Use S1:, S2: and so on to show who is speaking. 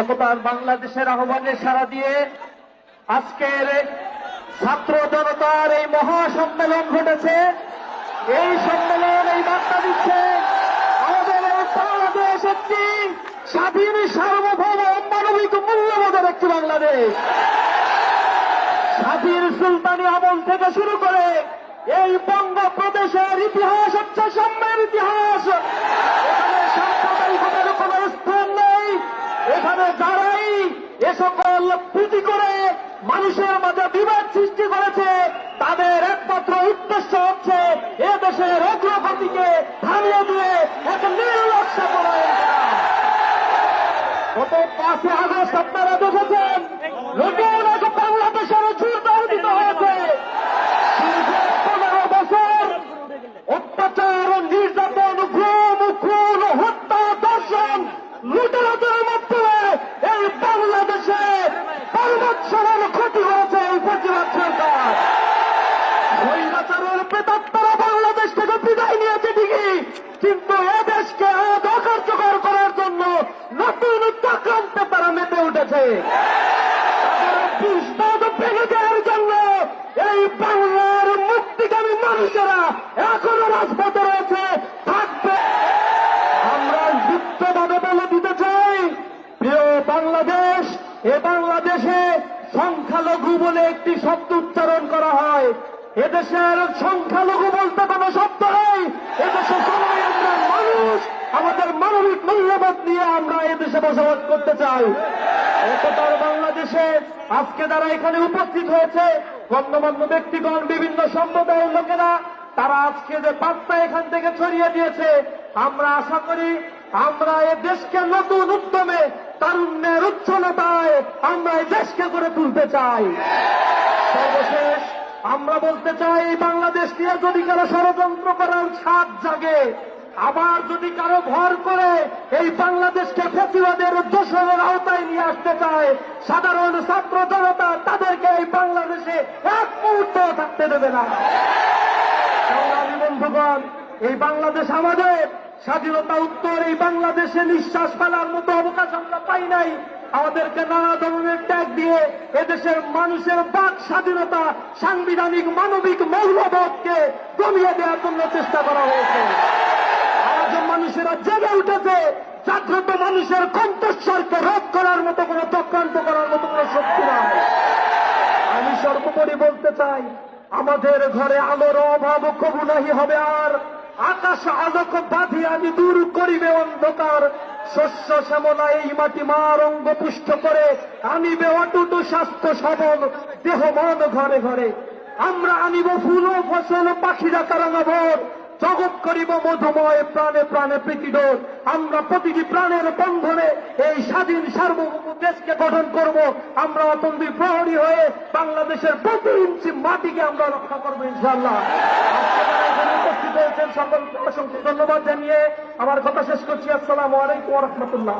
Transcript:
S1: একতার বাংলাদেশের আহ্বানে সারা দিয়ে আজকের ছাত্র জনতার এই মহাসম্মেলন ঘটেছে। এই সম্মেলন এই বার্তা দিচ্ছে আমাদের স্বাধীন, সার্বভৌম, মানবিক, মূল্যবোধের একটি বাংলাদেশ। স্বাধীন সুলতানি আমল থেকে শুরু করে এই বঙ্গপ্রদেশের ইতিহাস হচ্ছে সাম্যের ইতিহাস। এখানে সাম্প্রদায়িকতার কোন স্থান নেই। এখানে যারাই এ সকল পুঁজি করে মানুষের মাঝে বিবাদ সৃষ্টি করেছে, তাদের একমাত্র উদ্দেশ্য হচ্ছে এ দেশের অগ্রগতিকে থামিয়ে দিয়ে এক নির্লক্ষ্য করা। গত পাঁচই আগস্ট পার্বৎসরের ক্ষতি হয়েছে এই প্রতিবাদ সরকার। বাংলাদেশ থেকে বিদায় নিয়েছে ঠিকই, কিন্তু অকার্যকর করার জন্য নতুন চক্রান্তে তারা মেতে উঠেছে। এই মানুষেরা এখনও রয়েছে আমরা বলে দিতে চাই বাংলাদেশ, এ বাংলাদেশে সংখ্যালঘু বলে একটি শব্দ উচ্চারণ করা হয়। এদেশের সংখ্যালঘু বলতে কোনো শব্দ নেই। এদেশে সবাই আমরা মানুষ। আমাদের মানবিক মূল্যবোধ নিয়ে আমরা এদেশে বসবাস করতে চাই। একতার বাংলাদেশে আজকে যারা এখানে উপস্থিত হয়েছে, গণ্যমান্য ব্যক্তিগণ, বিভিন্ন সম্প্রদায়ের লোকেরা, তারা আজকে যে বার্তা এখান থেকে ছড়িয়ে দিয়েছে, আমরা আশা করি আমরা এ দেশকে নতুন উদ্যমে, তারুণ্যের উচ্ছলতায় আমরা এই দেশকে করে তুলতে চাই। সর্বশেষ, আমরা বলতে চাই, বাংলাদেশ নিয়ে যদি কারও ষড়যন্ত্র করার ছাদ জাগে, আবার যদি কারও ভর করে, এই বাংলাদেশকে প্রতিবাদের দোষরের আওতায় নিয়ে আসতে চায়, সাধারণ ছাত্র জনতা তাদেরকে এই বাংলাদেশে এক মুহূর্ত থাকতে দেবে না। বন্ধুগণ, এই বাংলাদেশ আমাদের স্বাধীনতা উত্তর এই বাংলাদেশে নিঃশ্বাস ফেলার মতো অবকাশ আমরা পাই নাই। আমাদেরকে নানা ধরনের ট্যাগ দিয়ে এদেশের মানুষের বাক স্বাধীনতা সাংবিধানিক মানবিক মৌলবোধকে কমিয়ে দেওয়ার জন্য চেষ্টা করা হয়েছে। আজ মানুষেরা জেগে উঠেছে, জাগ্রত মানুষের কণ্ঠস্বরকে রোধ করার মতো কোনো চক্রান্ত করার মতো কোনো শক্তি নাই। আমি সর্বোপরি বলতে চাই, আমাদের ঘরে আলোর অভাব কবু নাহি হবে আর আকাশ আলোক বাঁধি আমি দূর করিবে অন্ধকার। শস্য শ্যামলা এই মাটি মার অঙ্গ পুষ্ট করে আনিবে অটুট স্বাস্থ্য সবল দেহ মন ঘরে ঘরে। আমরা আনিব ফুল ফসল, পাখিরা কারাঙ্গাভর জগৎ করিব মধুময়, প্রাণে প্রাণে প্রীতিডোর আমরা প্রতিটি প্রাণের বন্ধনে এই স্বাধীন সার্বভৌম দেশকে গঠন করব। আমরা অতন্ত্রী প্রহরী হয়ে বাংলাদেশের প্রতি ইঞ্চি মাটিকে আমরা রক্ষা করব ইনশাল্লাহ আজকে যারা এখানে উপস্থিত হয়েছেন সকল অসংখ্য ধন্যবাদ জানিয়ে আমার কথা শেষ করছি। আসসালামু আলাইকুম রহমতুল্লাহ।